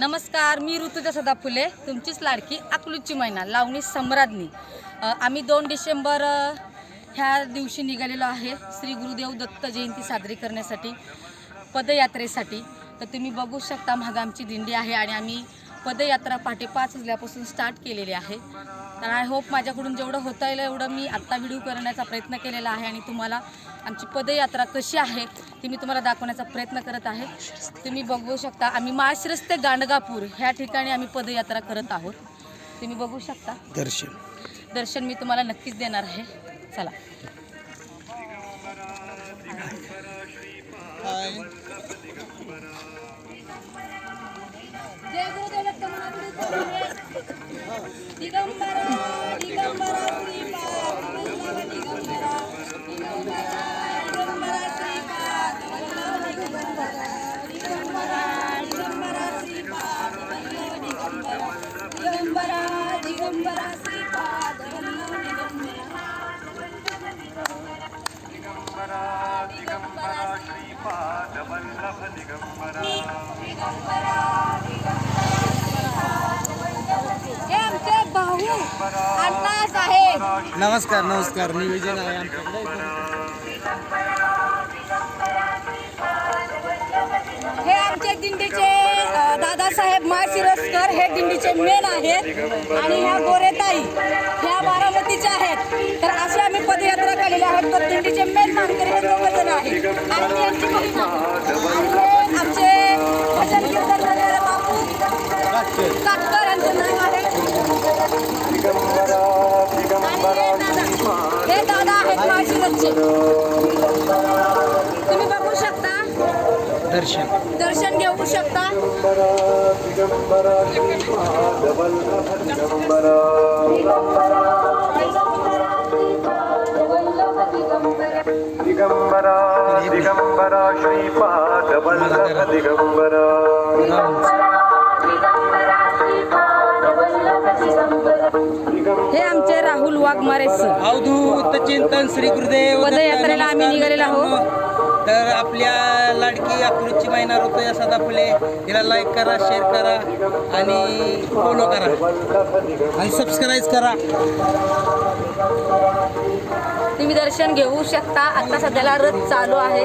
नमस्कार मी ऋतुजा सदा फुले तुमचीच लाडकी अकलूची मैना लावणी सम्राज्ञी. आम्ही दोन डिसेंबर ह्या दिवशी निघालेलो आहे श्री गुरुदेव दत्त जयंती साजरी करण्यासाठी पदयात्रेसाठी. तर तुम्ही बघू शकता मागं आमची दिंडी आहे आणि आम्ही पदयात्रा पहाटे पाच वाजल्यापासून स्टार्ट केलेली आहे. तर आय होप माझ्याकडून जेवढं होता येईल एवढं मी आत्ता व्हिडिओ करण्याचा प्रयत्न केलेला आहे आणि तुम्हाला आमची पदयात्रा कशी आहे ती मी तुम्हाला दाखवण्याचा प्रयत्न करत आहे. तुम्ही बघू शकता आम्ही माळशिरस ते गांडगापूर ह्या ठिकाणी आम्ही पदयात्रा करत आहोत. तुम्ही बघू शकता. दर्शन. दर्शन मी तुम्हाला नक्कीच देणार आहे. चला. दिगंबरा दिगंबरा श्रीपाद वल्लभ दिगंबरा दिगंबरा दिगंबरा श्रीपाद वल्लभ दिगंबरा दिगंबरा दिगंबरा श्रीपाद वल्लभ दिगंबरा दिगंबरा दिगंबरा श्रीपाद वल्लभ दिगंबरा हे साहेब नमस्कार नमस्कार. नियोजन आहे आमच्याकडे हे आमचे दिंडीचे दादासाहेब माळशिरसकर हे दिंडीचे मेन आहेत. आणि ह्या गोरेताई ह्या बारामतीच्या आहेत. तर असे आम्ही पदयात्रा केलेल्या आहोत तर दिंडीचे मेन मानकरी हे दोघं जण आहेत. आणि मी यांची बहीण आहे. आणि हे आमचे भजन कीर्तन करणारे बापू काटकर. आहेत माळशिरसचे तुम्ही बघू शकता. दर्शन. दर्शन घेऊ शकता. दिगंबरा दिगंबरा श्रीपाद वल्लभ दिगंबरा. हे आमचे राहुल वाघमारे सर अवधूत चिंतन श्री गुरुदेव पदयात्रेला आम्ही निघालेलो आहोत. तर आपल्या लाडकी अकरूची महिना ऋतुया सदा फुले. हिला लाईक करा शेअर करा आणि फॉलो करा. आणि सबस्क्राईब करा. तुम्ही दर्शन घेऊ शकता. आता सध्याला रथ चालू आहे.